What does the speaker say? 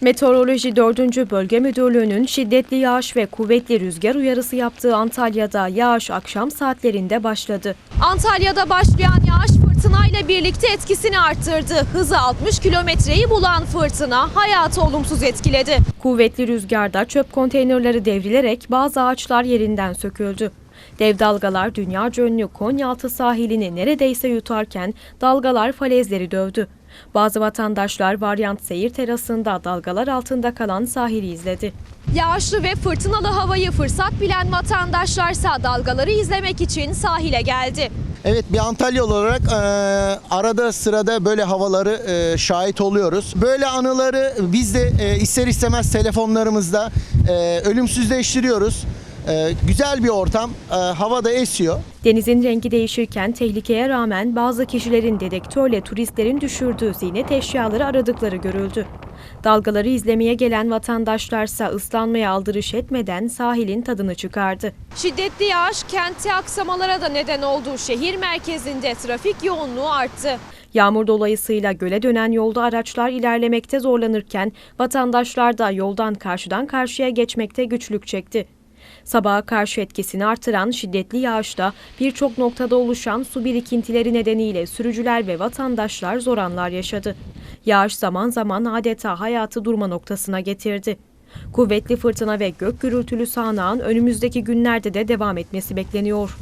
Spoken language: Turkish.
Meteoroloji 4. Bölge Müdürlüğü'nün şiddetli yağış ve kuvvetli rüzgar uyarısı yaptığı Antalya'da yağış akşam saatlerinde başladı. Antalya'da başlayan yağış fırtınayla birlikte etkisini arttırdı. Hızı 60 kilometreyi bulan fırtına hayatı olumsuz etkiledi. Kuvvetli rüzgarda çöp konteynerleri devrilerek bazı ağaçlar yerinden söküldü. Dev dalgalar dünyaca ünlü Konyaaltı sahilini neredeyse yutarken dalgalar falezleri dövdü. Bazı vatandaşlar varyant seyir terasında dalgalar altında kalan sahili izledi. Yağışlı ve fırtınalı havayı fırsat bilen vatandaşlarsa dalgaları izlemek için sahile geldi. Evet bir Antalyalı olarak e, arada sırada böyle havaları e, şahit oluyoruz. Böyle anıları biz de e, ister istemez telefonlarımızda e, ölümsüzleştiriyoruz. E, güzel bir ortam, e, hava da esiyor. Denizin rengi değişirken tehlikeye rağmen bazı kişilerin dedektörle turistlerin düşürdüğü ziynet eşyaları aradıkları görüldü. Dalgaları izlemeye gelen vatandaşlarsa ıslanmaya aldırış etmeden sahilin tadını çıkardı. Şiddetli yağış kentte aksamalara da neden oldu. Şehir merkezinde trafik yoğunluğu arttı. Yağmur dolayısıyla göle dönen yolda araçlar ilerlemekte zorlanırken vatandaşlar da yoldan karşıdan karşıya geçmekte güçlük çekti. Sabaha karşı etkisini artıran şiddetli yağışta birçok noktada oluşan su birikintileri nedeniyle sürücüler ve vatandaşlar zor anlar yaşadı. Yağış zaman zaman adeta hayatı durma noktasına getirdi. Kuvvetli fırtına ve gök gürültülü sağanağın önümüzdeki günlerde de devam etmesi bekleniyor.